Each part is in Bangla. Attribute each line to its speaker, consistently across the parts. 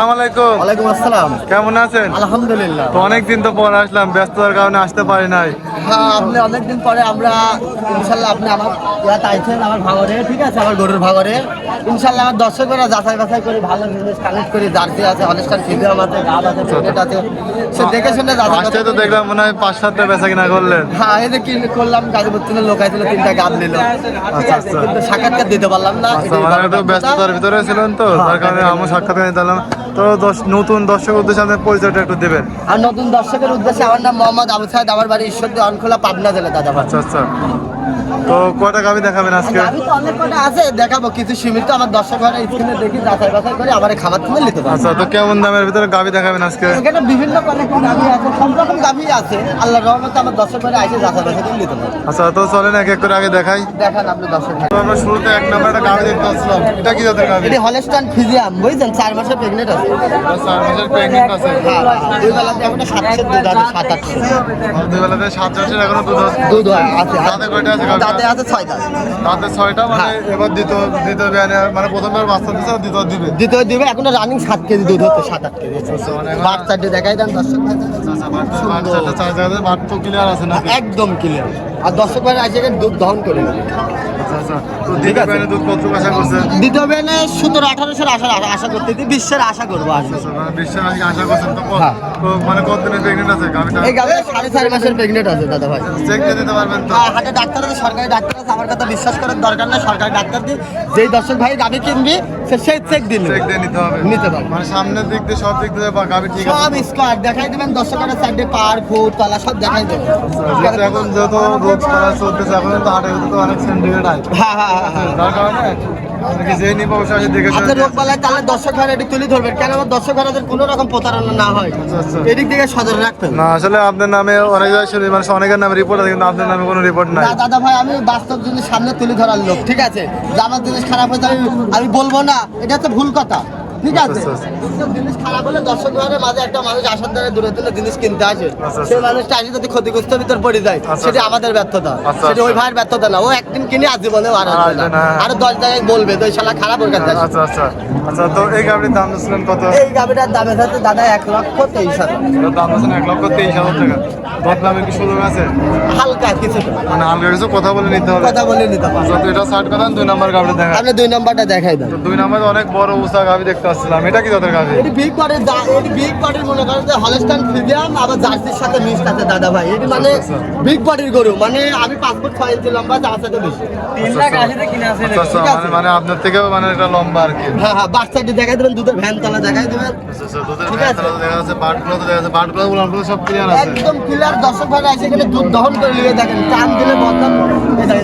Speaker 1: আসসালামাইকুম
Speaker 2: আসসালাম।
Speaker 1: কেমন আছেন?
Speaker 2: আলহামদুলিল্লাহ।
Speaker 1: তো অনেকদিন তো পর আসলাম ব্যস্ততার কারণে আসতে পারি নাই।
Speaker 2: হ্যাঁ আপনি অনেকদিন পরে আমরা ইনশাল্লাহ আপনি আমার ইয়াতে আইছেন আমার ভাগরে ঠিক আছে? আমার গরুর ভাগরে। ইনশাল্লাহ আমার দর্শকরা যাচাই বাছাই করে ভালো জিনিস কালেক্ট করে জার্সি আছে অনুষ্ঠান ফিজিয়াম আছে গাব আছে প্যাকেট আছে। সে দেখে শুনে যাচাই
Speaker 1: আসতে তো দেখলাম মনে হয় পাঁচ সাতটা বেচা কিনা করলেন।
Speaker 2: হ্যাঁ এই যে কি করলাম গাজীপুর থেকে লোক আইছিল তিনটা গাব নিল। ঠিক আছে কিন্তু সাক্ষাৎকার দিতে পারলাম না।
Speaker 1: আচ্ছা। ব্যস্ততার ভিতরে ছিলেন তো
Speaker 2: হ্যাঁ,
Speaker 1: তার কারণে আমার সাক্ষাৎ নিতে পারলাম। তো নতুন দর্শক উদ্দেশ্যে আপনার পরিচয়টা একটু দেবেন।
Speaker 2: আর নতুন দর্শকের উদ্দেশ্যে আমার নাম মোহাম্মদ আবু সাহেদ আমার বাড়ি ঈশ্বরদী অনখোলা পাবনা জেলা দাদা
Speaker 1: আচ্ছা আচ্ছা। তো কয়টা গাবি দেখাবেন আজকে?
Speaker 2: আমি তো অনেক কটা আছে দেখাবো। কিছু সীমিত আমার দর্শক ভাইরা স্ক্রিনে দেখি যাচাই বাছাই করে আমার খাবার থেকে নিতে পারবে।
Speaker 1: আচ্ছা তো কেমন দামের ভিতরে গাবি দেখাবেন আজকে?
Speaker 2: এখানে বিভিন্ন কোয়ালিটির গাভি আছে সব রকম গাভি আছে। আল্লাহর রহমতে আমার দর্শক ভাইরা এসে যাচাই বাছাই করে নিতে পারবে।
Speaker 1: আচ্ছা তো চলেন এক এক করে আগে দেখাই।
Speaker 2: দেখান আপনি দর্শক ভাই
Speaker 1: তো আমরা শুরুতে এক নম্বর একটা গাবি দেখতে পাচ্ছিলাম এটা কি জাতের গাবি?
Speaker 2: এটি হলস্টান ফিজিয়াম বুঝছেন? চার মাসের প্রেগনেন্ট আছে।
Speaker 1: চার মাসের প্রেগনেন্ট আছে।
Speaker 2: হ্যাঁ দুই বেলাতে এখন সাতশো দুধ আছে সাত আটশো
Speaker 1: দুই বেলাতে সাত মাসের এখনও দুধ
Speaker 2: দুধ হয়, আছে।
Speaker 1: দাঁতে কয়টা আছে
Speaker 2: আছে ছয় দাঁত
Speaker 1: তাতে ছয়টা মানে
Speaker 2: হ্যাঁ।
Speaker 1: এবার দ্বিতীয় দ্বিতীয় বিয়ানে মানে প্রথমবার বাচ্চা দিচ্ছে আর দ্বিতীয় দিবে?
Speaker 2: দ্বিতীয় দিবে এখনও রানিং সাত কেজি দুধ হচ্ছে সাত আট কেজি।
Speaker 1: মানে
Speaker 2: দেখাই দেন দর্শক।
Speaker 1: বাচ্চাটা চার জায়গাতে বাট তো ক্লিয়ার আছে নাকি?
Speaker 2: একদম ক্লিয়ার আর দর্শক ভাইরা আসে দুধ দহন করে নেবে।
Speaker 1: আচ্ছা আচ্ছা। দ্বিতীয় আশা
Speaker 2: বেনে সতেরো আঠারোশোর আশা আশা করতে বিশ্বের আশা করব
Speaker 1: আচ্ছা, মানে বিশ্বের আশা করছেন তো। তো মানে কতদিনের প্রেগনেন্ট আছে? গাভিটা
Speaker 2: এই সাড়ে চার মাসের প্রেগনেন্ট আছে দাদা ভাই।
Speaker 1: চেক দিয়ে দিতে পারবেন তো?
Speaker 2: হাটে ডাক্তার আছে সরকারি ডাক্তার আছে আমার কথা বিশ্বাস করার দরকার না সরকারি ডাক্তার দিয়ে যেই দর্শক ভাই গাড়ি কিনবি সে সেই চেক দিন
Speaker 1: চেক দিয়ে নিতে হবে।
Speaker 2: নিতে পারবে।
Speaker 1: মানে সামনের দিক দিয়ে সব দিক দিয়ে গাভি ঠিক আছে?
Speaker 2: সব স্কোয়ার দেখাই দেবেন দর্শকের সাইডে পার ফুট তলা সব দেখাই দেবেন
Speaker 1: এখন যেহেতু রোদ করা চলতেছে এখন তো ভিতরে তো অনেক সেন্টিমেন্ট আছে
Speaker 2: হ্যাঁ হ্যাঁ হ্যাঁ হ্যাঁ।
Speaker 1: কারণে
Speaker 2: তাহলে দর্শক এটি তুলে ধরবেন। কেন আমার দর্শক ভাইদের কোনো রকম প্রতারণা না হয়।
Speaker 1: আচ্ছা, আচ্ছা।
Speaker 2: এদিক থেকে সদর রাখবেন
Speaker 1: না আসলে আপনার নামে অনেক জায়গায় শুনি মানে অনেকের নামে রিপোর্ট আছে কিন্তু আপনার নামে কোনো রিপোর্ট নাই।
Speaker 2: না দাদা ভাই আমি বাস্তব জিনিস সামনে তুলে ধরার লোক ঠিক আছে? যে আমার জিনিস খারাপ হয়েছে আমি আমি বলব না এটা তো ভুল কথা। ঠিক আছে?
Speaker 1: আচ্ছা, আচ্ছা।
Speaker 2: কিন্তু জিনিস খারাপ হলে দর্শক মাঝে একটা মানুষ আসার দ্বারা দূরে দূরে জিনিস কিনতে আসে।
Speaker 1: আচ্ছা,
Speaker 2: সেই মানুষটা আসে যদি ক্ষতিগ্রস্ত ভিতর পড়ে যায়
Speaker 1: আচ্ছা,
Speaker 2: সেটা
Speaker 1: আচ্ছা।
Speaker 2: আমাদের ব্যর্থতা।
Speaker 1: আচ্ছা,
Speaker 2: সেটা ওই
Speaker 1: আচ্ছা।
Speaker 2: ভাইয়ের ব্যর্থতা না। ও একদিন কিনে আজীবনে আর। আরও দশ জায়গায় বলবে তো শালা খারাপ ওর কাছে
Speaker 1: আচ্ছা আচ্ছা। আচ্ছা তো এই গাভির দাম দিচ্ছিলেন কত?
Speaker 2: এই থাকতে দাদা এক লক্ষ তেইশ হাজার।
Speaker 1: দাম দিচ্ছেন এক লক্ষ তেইশ হাজার টাকা। দর কি সুযোগ আছে?
Speaker 2: হালকা কিছুটা
Speaker 1: মানে হালকা কিছু কথা বলে নিতে হবে।
Speaker 2: কথা বলে নিতে
Speaker 1: আচ্ছা এটা দুই নাম্বার গাভিটা দেখা
Speaker 2: আপনি দুই নম্বরটা দেখাই দেন।
Speaker 1: দুই নাম্বারে অনেক বড় উষা গাভি দেখতে পাচ্ছিলাম এটা কি জাতের গাভি
Speaker 2: এটি বিগ এটি বিগ মনে করেন যে হলস্টাইন ফ্রিজিয়াম আবার জার্সির সাথে আছে দাদা ভাই এটি মানে
Speaker 1: আচ্ছা,
Speaker 2: বিগ বডির গরু। মানে আমি পাঁচ ফুট ছয় ইঞ্চি লম্বা তার সাথে বেশি
Speaker 1: আচ্ছা, আচ্ছা আচ্ছা। মানে মানে আপনার থেকেও মানে এটা লম্বা আর কি।
Speaker 2: হ্যাঁ হ্যাঁ বাচ্চাটি দেখাই দেবেন দুধের ভ্যান তলা দেখাই দেবেন।
Speaker 1: আচ্ছা, আচ্ছা,
Speaker 2: ঠিক আছে।
Speaker 1: দেখা যাচ্ছে বাটগুলো তো দেখা যাচ্ছে বাটগুলো উলানগুলো সব ক্লিয়ার আছে।
Speaker 2: একদম ক্লিয়ার দর্শক ভাই এখানে দুধ দহন করে নিয়ে দেখেন টান দিলে বদনাম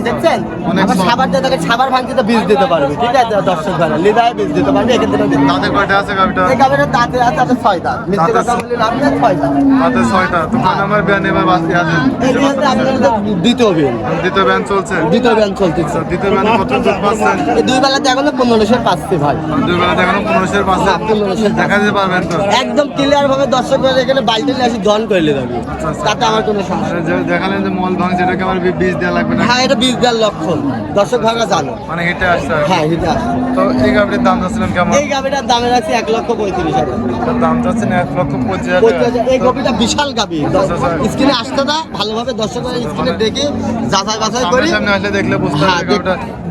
Speaker 2: দেখছেন? আবার সাবার দিয়ে দেখেন সাবার ভাঙতে বীজ দিতে পারবে ঠিক আছে? দর্শক ভাই লিদায় বীজ দিতে পারবে এখান থেকে দিতে
Speaker 1: দাঁতে কয়টা আছে গাভিটা
Speaker 2: এই গাভীর দাঁতে আছে আছে ছয় দাঁত মিথ্যে কথা বলি লাভ নেই ছয় দাঁত
Speaker 1: দাঁতে ছয়টা। তো কয় নাম্বার বিয়ান এবার বাঁচতে আছে
Speaker 2: এই যে আপনাদের দ্বিতীয় বিল
Speaker 1: দ্বিতীয় ব্যান চলছে?
Speaker 2: দ্বিতীয় ব্যান চলতেছে।
Speaker 1: আচ্ছা, দ্বিতীয় ব্যানে কত দুধ পাচ্ছেন?
Speaker 2: দুই বেলাতে এখনও পনেরোশো পাচ্ছি ভাই।
Speaker 1: দুই বেলা দেখানো
Speaker 2: হ্যাঁ, 1500
Speaker 1: দেখা দিতে পারবেন তো?
Speaker 2: একদম ক্লিয়ার ভাবে দর্শক এখানে নিয়ে আসি দন করে দেবে
Speaker 1: আচ্ছা।
Speaker 2: তাতে আমার কোনো সমস্যা
Speaker 1: দেখালেন যে মল ভাঙছে এটাকে আমার বীজ দেওয়া লাগবে না?
Speaker 2: হ্যাঁ এটা বিশ দেওয়ার লক্ষণ। দর্শক ভাইরা জানো।
Speaker 1: মানে হেঁটে আসতে হবে
Speaker 2: হ্যাঁ এটা আছে।
Speaker 1: তো এই গাভিটির দাম চাচ্ছিলেন কেমন?
Speaker 2: এই গাভিটার দামে রাখছি এক লক্ষ পঁয়ত্রিশ হাজার
Speaker 1: এটার দাম চাচ্ছেন এক লক্ষ পঁচিশ হাজার।
Speaker 2: এই গপিটা বিশাল
Speaker 1: আচ্ছা।
Speaker 2: স্ক্রিনে আসতে না ভালোভাবে দর্শক স্ক্রিনে দেখে যাচাই বাছাই করি
Speaker 1: সামনে আসলে দেখলে বুঝতে
Speaker 2: হ্যাঁ,
Speaker 1: পারবে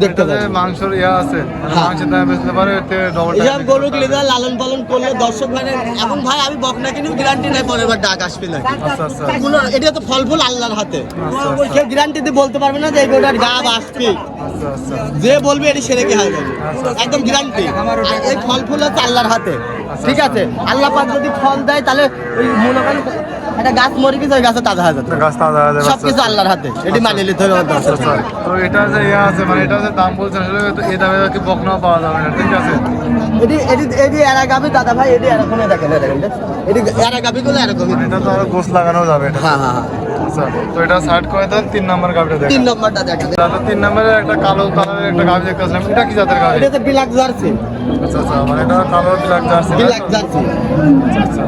Speaker 2: দেখতে
Speaker 1: এটাতে
Speaker 2: পারবে।
Speaker 1: মাংসর ইয়া আছে মানে
Speaker 2: হ্যাঁ।
Speaker 1: মাংসের দাম বেচতে পারে এতে ডবল
Speaker 2: এইসব গরু লিদার লালন পালন করলে দর্শক ভাই এখন ভাই আমি বকনা কিনেও গ্যারান্টি নাই পরের বার ডাক আসবে না
Speaker 1: আচ্ছা আচ্ছা
Speaker 2: এটা তো ফল ফুল আল্লাহর হাতে
Speaker 1: আচ্ছা, আচ্ছা।
Speaker 2: কেউ গ্যারান্টি দিয়ে বলতে পারবে না যে এই গরুটার গাব আসবে যে বলবে এটি সেরে কি
Speaker 1: আচ্ছা।
Speaker 2: একদম গ্যারান্টি এই ফল ফুল হচ্ছে আল্লাহর হাতে। ঠিক আছে? আল্লাহ পাক যদি ফল দেয়, তাহলে মনে করেন একটা গাছ মরে গেছে ওই গাছে তাজা হয়ে
Speaker 1: তো গাছ তাজা হয়ে যাবে,
Speaker 2: সব
Speaker 1: আচ্ছা,
Speaker 2: আল্লাহর হাতে এটি মানিয়ে নিতে হবে।
Speaker 1: তো এটা যে ইয়া আছে মানে এটা যে দাম আসলে এই দামে কি বকনাও পাওয়া যাবে না ঠিক আছে?
Speaker 2: এটি এটি এটি এরা গাবি দাদা ভাই এটি এরকমই দেখেন দেখেন এটি এরা গাবি গুলো এরকমই।
Speaker 1: মানে এটা তো আরও গোস লাগানো যাবে এটা।
Speaker 2: হ্যাঁ হ্যাঁ হ্যাঁ।
Speaker 1: আচ্ছা তো এটা সাইড করে দেন তিন নাম্বার গাভিটা দেখেন।
Speaker 2: তিন নম্বরটা দেখেন।
Speaker 1: তাহলে তিন নম্বরের একটা কালো কালারের একটা গাভি দেখতে আসলাম। এটা কি জাতের গাভি
Speaker 2: এটা তো বিলাক জার্সি।
Speaker 1: আচ্ছা আচ্ছা মানে এটা কালো ব্ল্যাক জার্সি
Speaker 2: বিলাক জার্সি।
Speaker 1: আচ্ছা আচ্ছা।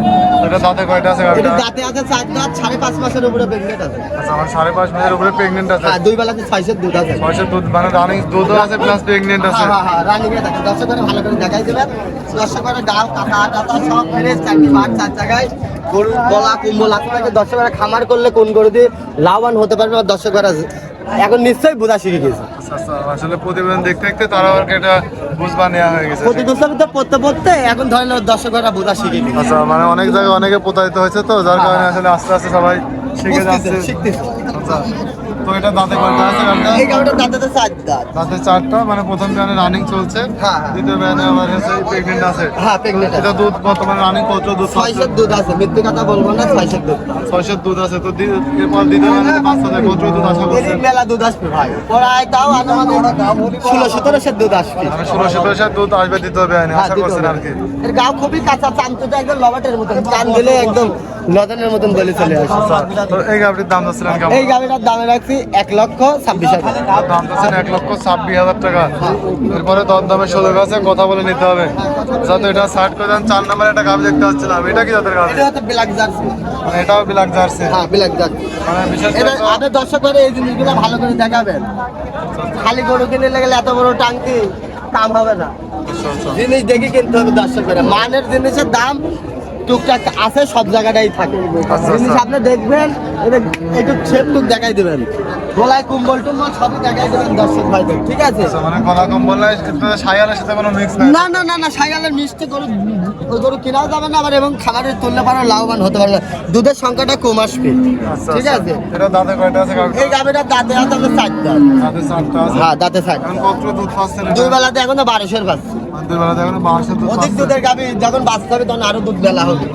Speaker 1: এটা দাঁতে কয়টা আছে
Speaker 2: এটা দাঁতে আছে চার দাঁত সাড়ে পাঁচ মাসের উপরে প্রেগনেন্ট আছে।
Speaker 1: আচ্ছা আমার সাড়ে পাঁচ মাসের উপরে প্রেগনেন্ট আছে।
Speaker 2: হ্যাঁ দুই বেলাতে ছয়শের দুধ আছে।
Speaker 1: ছয়শের দুধ মানে রানিং দুধও আছে প্লাস প্রেগনেন্ট আছে।
Speaker 2: হ্যাঁ হ্যাঁ হ্যাঁ রানিং এ থাকে। দর্শক করে ভালো করে দেখাই দেবেন। দর্শক করে গাও কাটা টাটা সব ফ্রেশ চারটি মাঠ চার জায়গায় গরুর গলা কুম্বল আপনাকে দর্শক করে খামার করলে কোন গরু দিয়ে লাভবান হতে পারবে? আর দর্শক করে এখন নিশ্চয়ই বোঝা শিখে গেছে
Speaker 1: আচ্ছা আচ্ছা। আসলে প্রতিবেদন দেখতে দেখতে তারা আর এটা বুঝবা নেওয়া হয়ে গেছে।
Speaker 2: প্রতি তো পড়তে পড়তে এখন ধরেন দর্শকরা বোঝা শিখে গেছে।
Speaker 1: আচ্ছা মানে অনেক জায়গায় অনেকে প্রতারিত হয়েছে তো যার কারণে আসলে আস্তে আস্তে সবাই শিখে যাচ্ছে। আচ্ছা তো এটা দাঁতে কয়টা আছে গাভিটা
Speaker 2: এই গাড়িটা দাঁতে তো দাঁতে
Speaker 1: চারটা মানে প্রথম বিয়ানে রানিং চলছে।
Speaker 2: হ্যাঁ, হ্যাঁ।
Speaker 1: দ্বিতীয় প্রেগনেন্ট আছে।
Speaker 2: হ্যাঁ
Speaker 1: এটা দুধ বর্তমানে রানিং কত দুধ
Speaker 2: ছয়শের দুধ আছে মৃত্যু কথা বলব না ছয়শের দুধ।
Speaker 1: ছয়শের দুধ আছে তো এরপর দ্বিতীয় বিয়ানে পাঁচ হাজার কত দুধ করছেন?
Speaker 2: এদিক মেলা দুধ আসবে ভাই। প্রায় তাও ষোলো সতেরোশের দুধ আসবে।
Speaker 1: ষোলো সতেরোশের দুধ আসবে দ্বিতীয় বিয়ানে
Speaker 2: হ্যাঁ,
Speaker 1: আশা করছেন আর কি?
Speaker 2: এর গাও খুবই কাঁচা একদম লবাটের মতন চান দিলে একদম মতন চলে আসে।
Speaker 1: আচ্ছা তো এই গাভিটির দাম যাচ্ছিলেন কেমন?
Speaker 2: এই গাড়িটার দামে রাখছি এক লক্ষ ছাব্বিশ হাজার।
Speaker 1: দাম যাচ্ছেন এক লক্ষ ছাব্বিশ হাজার টাকা। এরপরে দর দামে সুযোগ আছে কথা বলে নিতে হবে। যাতে এটা সার্ট করে দেন চার নাম্বার একটা গাভি দেখতে পাচ্ছিলাম এটা কি জাতের গাভি?
Speaker 2: এটা ব্ল্যাক জার্সি
Speaker 1: মানে এটাও জার্সি
Speaker 2: হ্যাঁ ব্ল্যাক জার্সি
Speaker 1: মানে বিশেষ করে
Speaker 2: এবার
Speaker 1: তো-
Speaker 2: আপনার দর্শক করে এই জিনিসগুলো ভালো করে দেখাবেন। খালি গরু কিনে এত বড় টাঙ্কি কাম হবে না। জিনিস দেখে কিনতে হবে দর্শক করে মানের জিনিসের দাম টুকটাক আছে সব জায়গাটাই থাকে।
Speaker 1: আচ্ছা,
Speaker 2: জিনিস
Speaker 1: আচ্ছা।
Speaker 2: আপনি দেখবেন এটা একটু ছেপ টুক দেখাই দেবেন। গলায় কুম্বল টুম্বল সবই দেখাই দেবেন দর্শক ভাইদের ঠিক আছে?
Speaker 1: আচ্ছা, মানে গলা কম্বল নাই সায়ালের সাথে কোনো মিক্স
Speaker 2: না না না না সাইকেলের মিষ্টি গরু ওই গরু কেনাও যাবে না আবার এবং খাবারের তুললে পারো লাভবান হতে পারবে না। দুধের সংখ্যাটা কম আসবে
Speaker 1: আচ্ছা,
Speaker 2: ঠিক
Speaker 1: আচ্ছা।
Speaker 2: আছে?
Speaker 1: এটা দাঁতে কয়টা আছে
Speaker 2: এই গাভিটার দাঁতে আছে আপনার চার দাঁত
Speaker 1: চারটা আছে?
Speaker 2: হ্যাঁ দাঁতে চার
Speaker 1: এখন কত দুধ পাচ্ছেন এটা?
Speaker 2: দুই বেলাতে এখন বারোশের পাচ্ছে
Speaker 1: দুই বেলাতে এখন বারোশো
Speaker 2: অধিক দুধের গাভি যখন বাঁচতে হবে তখন আরও দুধ বেলা হবে।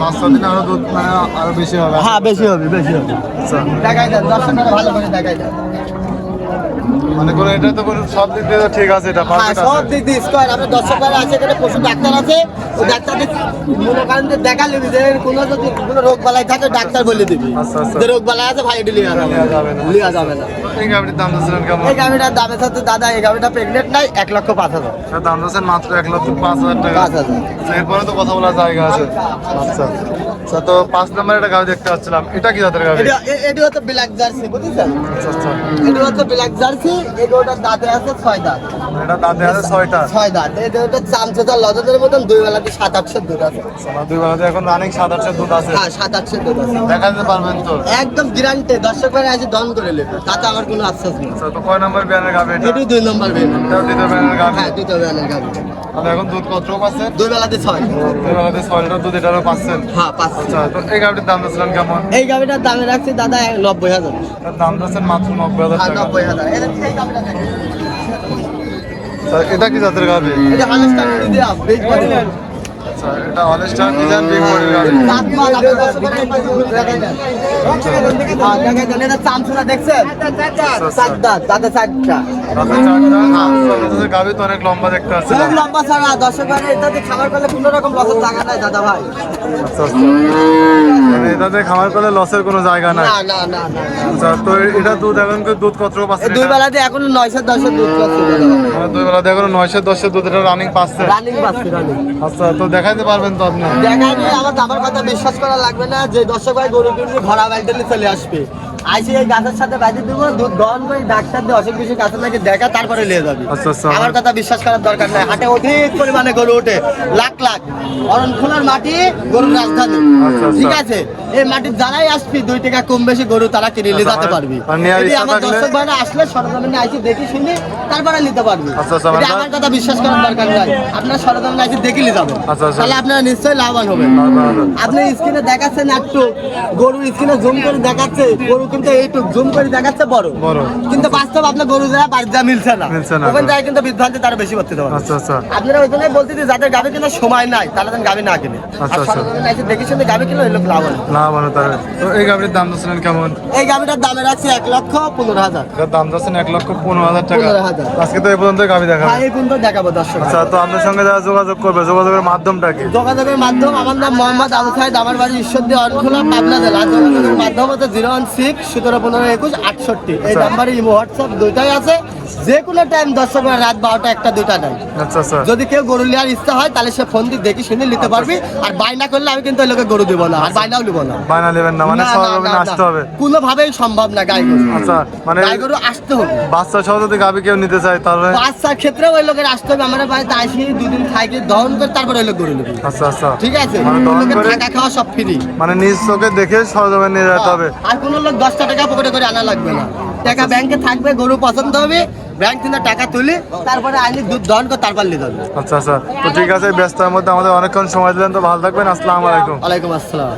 Speaker 1: পাঁচ ছ দিনে আরও দুধ মানে আরও বেশি হবে।
Speaker 2: হ্যাঁ বেশি হবে বেশি হবে।
Speaker 1: আচ্ছা।
Speaker 2: দেখাই দেন দর্শক ভালো করে দেখাই দেন।
Speaker 1: মানে কোনো এটা তো কোনো সব দিক দিয়ে তো ঠিক আছে এটা
Speaker 2: হ্যাঁ
Speaker 1: পারফেক্ট
Speaker 2: সব দিক দিয়ে স্কোয়ার আপনার দর্শক করে আছে এখানে পশু ডাক্তার আছে ওই ডাক্তারদের মনে করেন যে দেখা নিবি যে কোনো যদি কোনো রোগ বালাই থাকে ডাক্তার বলে দিবি।
Speaker 1: আচ্ছা, আচ্ছা।
Speaker 2: যে রোগ বালাই আছে ভাই এটি লিয়া যাবে
Speaker 1: না।
Speaker 2: লিয়া যাবে না।
Speaker 1: এই গাভিটির দাম যাচ্ছিলেন কেমন?
Speaker 2: এই গাভিটার দামের সাথে দাদা এই গাভিটা প্রেগনেন্ট নাই এক লক্ষ পাঁচ হাজার।
Speaker 1: এটার দাম যাচ্ছেন মাত্র এক লক্ষ পাঁচ হাজার টাকা।
Speaker 2: পাঁচ হাজার।
Speaker 1: আচ্ছা, এরপরে তো কথা বলার জায়গা আছে। আচ্ছা। আচ্ছা তো পাঁচ নম্বরে একটা গাভি দেখতে পাচ্ছিলাম। এটা কি জাতের গাভি
Speaker 2: এটা হচ্ছে ব্ল্যাক জার্সি বুঝেছেন?
Speaker 1: আচ্ছা আচ্ছা।
Speaker 2: হচ্ছে ব্ল্যাক জার্সি গরুটার দাঁতে আছে ছয় দাঁত।
Speaker 1: এটা দাঁতে আছে ছয়টা
Speaker 2: ছয় দাঁত। চামচেচার লজনের মতন দুই বেলাতে সাত আটশো দুধ আছে।
Speaker 1: দুই বেলাতে এখন রানিং সাত আটশো দুধ আছে।
Speaker 2: হ্যাঁ সাত আটশো দুধ আছে।
Speaker 1: দেখা দিতে পারবেন তো?
Speaker 2: একদম গ্যারান্টি দর্শক ভাই আছে দন করে নেবে। তাতে আমার কোনো আশ্বাস নেই।
Speaker 1: আচ্ছা তো কয় নম্বর বিয়ানের এটা?
Speaker 2: দুই নম্বর
Speaker 1: দ্বিতীয় বিয়ানের
Speaker 2: হ্যাঁ দ্বিতীয় গাড়ি।
Speaker 1: তাহলে এখন দুধ কত আছে?
Speaker 2: দুই বেলাতে ছয়।
Speaker 1: দুই বেলাতে ছয় লিটার দুধ এটারও পাচ্ছেন
Speaker 2: হ্যাঁ পাঁচ
Speaker 1: আচ্ছা তো এই গাড়িটার দাম দিয়েছিলেন কেমন?
Speaker 2: এই গাড়িটার দামে রাখছি দাদা নব্বই হাজার।
Speaker 1: দাম দিয়েছেন মাত্র নব্বই হাজার
Speaker 2: হ্যাঁ
Speaker 1: টাকা।
Speaker 2: নব্বই হাজার। এটা।
Speaker 1: আচ্ছা, এটা কি জাতের গাড়ি?
Speaker 2: এটা বড়
Speaker 1: আচ্ছা এটা ডিজাইন বিগ
Speaker 2: এই পাশে ঘুরে দেখাই দেন। হ্যাঁ, দেখাই। এটা চামচুনা দেখছেন?
Speaker 1: তো অনেক লম্বা দেখতে
Speaker 2: লম্বা এটাতে খাবার করলে কোনো রকম লসের জায়গা নাই, দাদা ভাই।
Speaker 1: আচ্ছা আচ্ছা মানে এটাতে খামার করলে লসের কোনো জায়গা নাই
Speaker 2: না, না, না, না।
Speaker 1: আচ্ছা তো এটা দুধ এখন দুধ কত
Speaker 2: এই
Speaker 1: পাচ্ছেন
Speaker 2: দুই? বেলাতে এখনও নয়শো দশের দুধ পাচ্ছে।
Speaker 1: মানে দুই বেলাতে এখন নয়শো দশের দুধ এটা রানিং পাচ্ছে
Speaker 2: রানিং পাচ্ছে, রানিং।
Speaker 1: আচ্ছা তো দেখাইতে পারবেন তো আপনি?
Speaker 2: দেখাই আমার দাবার কথা বিশ্বাস করা লাগবে না যে দর্শক ভাই গরু কিনলে ঘোড়া নিয়ে চলে আসবে। আইসে এই গাছের সাথে বাইতে দেবো দুধ করে ডাক্তার দিয়ে অসুখ বিসুখ কাছে নাকি দেখা তারপরে নিয়ে যাবে।
Speaker 1: আচ্ছা, আচ্ছা।
Speaker 2: আমার কথা বিশ্বাস করার দরকার নাই। হাটে অধিক পরিমাণে গরু ওঠে। লাখ লাখ। মাটি গরুর রাজধানী।
Speaker 1: আচ্ছা।
Speaker 2: ঠিক আছে? এই মাটির যারাই আসবি দুই টাকা কম বেশি গরু তারা কিনে নিয়ে যেতে পারবি। যদি আমার দর্শক ভাইরা আসলে সরজমিনে আইসি দেখি শুনি তারপরে নিতে পারবি। এটা আমার কথা বিশ্বাস করার দরকার নাই আপনার সরজমিনে আইসি যাবেন।
Speaker 1: আচ্ছা, আচ্ছা।
Speaker 2: তাহলে আপনারা নিশ্চয়ই লাভবান হবেন। আপনি স্ক্রিনে দেখাচ্ছেন একটু গরু স্ক্রিনে জুম করে দেখাচ্ছে গরু কিন্তু এইটুক জুম করে দেখাচ্ছে বড়।
Speaker 1: বড়।
Speaker 2: কিন্তু বাস্তব আপনার গরু যারা বাড়ি যা মিলছে না।
Speaker 1: মিলছে না।
Speaker 2: ওখান কিন্তু বিভ্রান্তি তারা বেশি করতে পারে
Speaker 1: আচ্ছা আচ্ছা।
Speaker 2: আপনারা ওই বলতে যে যাদের কেনার সময় নাই তারা যেন গাভি না কিনে।
Speaker 1: আচ্ছা, আচ্ছা।
Speaker 2: দেখে শুনে হইল লাভ
Speaker 1: না। মানে তার তো এই দাম কেমন?
Speaker 2: এই গাভিটার দামে রাখছি এক লক্ষ পনেরো হাজার।
Speaker 1: দাম এক লক্ষ পনেরো হাজার টাকা।
Speaker 2: 15,000
Speaker 1: আজকে তো এই পর্যন্ত গাভি দেখা
Speaker 2: হ্যাঁ এই পর্যন্ত দেখাবো দর্শক।
Speaker 1: আচ্ছা তো আপনার সঙ্গে যারা যোগাযোগ করবে যোগাযোগের মাধ্যমটা কি?
Speaker 2: যোগাযোগের মাধ্যম আমার নাম মোহাম্মদ আবু সাহেদ আমার বাড়ি ঈশ্বরদী অনখোলা পাবনা জেলা। যোগাযোগের মাধ্যম হচ্ছে জিরো ওয়ান সিক্স সতেরো পনেরো একুশ আটষট্টি এই
Speaker 1: আচ্ছা।
Speaker 2: নাম্বারে ইমো হোয়াটসঅ্যাপ দুইটাই আছে যে কোনো টাইম দর্শক রাত বারোটা একটা দুটা নাই।
Speaker 1: আচ্ছা আচ্ছা।
Speaker 2: যদি কেউ গরু নেওয়ার ইচ্ছা হয় তাহলে সে ফোন দিয়ে দেখি শুনে নিতে পারবি। আর বাইনা করলে আমি কিন্তু লোকে গরু দিব না আর বাইনাও নিব না।
Speaker 1: বায়না নেবেন না মানে আসতে। হবে।
Speaker 2: কোনোভাবেই সম্ভব না গাই গরু।
Speaker 1: আচ্ছা মানে
Speaker 2: গাই গরু আসতে হবে।
Speaker 1: বাচ্চা সহ যদি গাবি কেউ নিতে চায় তাহলে
Speaker 2: বাচ্চার ক্ষেত্রে ওই লোকের আসতে হবে। আমরা বাড়িতে আসি দুদিন থাকি দহন করে তারপরে ওই লোক গরু নেবে।
Speaker 1: আচ্ছা আচ্ছা।
Speaker 2: ঠিক আছে?
Speaker 1: মানে করে
Speaker 2: থাকা খাওয়া সব ফ্রি
Speaker 1: মানে নিজ চোখে দেখে সরজমিনে নিয়ে যেতে হবে।
Speaker 2: আর কোনো লোক দশটা টাকা পকেটে করে আনা লাগবে না। টাকা ব্যাংকে থাকবে গরু পছন্দ হবে ব্যাংক থেকে টাকা তুলি তারপরে আইনি দুধ দহন করে তারপর নিতে হবে
Speaker 1: আচ্ছা আচ্ছা। তো ঠিক আছে ব্যস্তার মধ্যে আমাদের অনেকক্ষণ সময় দিলেন তো ভালো থাকবেন। আসসালামু আলাইকুম।
Speaker 2: ওয়ালাইকুম আসসালাম।